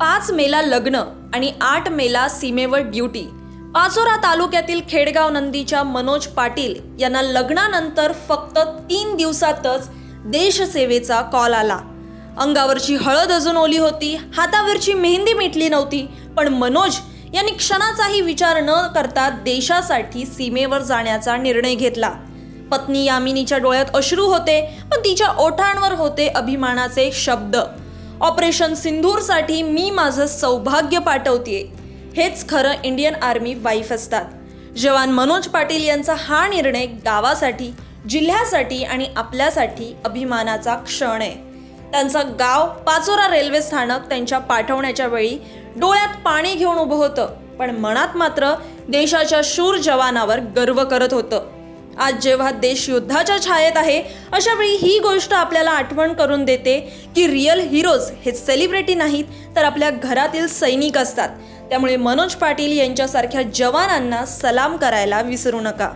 पाच मेला लग्न आणि आठ मेला सीमेवर ड्युटी. पाचोरा तालुक्यातील खेडगाव नंदीच्या मनोज पाटील यांना लग्नानंतर फक्त तीन दिवसातच देशसेवेचा कॉल आला. अंगावरची हळद अजून ओली होती हातावरची मेहंदी मिटली नव्हती पण मनोज यांनी क्षणाचाही विचार न करता देशासाठी सीमेवर जाण्याचा निर्णय घेतला. पत्नी यामिनीच्या डोळ्यात अश्रू होते पण तिच्या ओठांवर होते अभिमानाचे शब्द. ऑपरेशन सिंधूरसाठी मी माझं सौभाग्य पाठवतेय. हेच खरं इंडियन आर्मी वाईफ असतात. जवान मनोज पाटील यांचा हा निर्णय गावासाठी जिल्ह्यासाठी आणि आपल्यासाठी अभिमानाचा क्षण आहे. त्यांचं गाव पाचोरा रेल्वे स्थानक त्यांच्या पाठवण्याच्या वेळी डोळ्यात पाणी घेऊन उभं होतं पण मनात मात्र देशाच्या शूर जवानावर गर्व करत होतं. आज जेव्हा देश युद्धाच्या छायेत आहे अशा वेळी ही गोष्ट आपल्याला आठवण करून देते की रिअल हिरोज हे सेलिब्रिटी नाहीत तर आपल्या घरातील सैनिक असतात. त्यामुळे मनोज पाटील यांच्यासारख्या जवानांना सलाम करायला विसरू नका.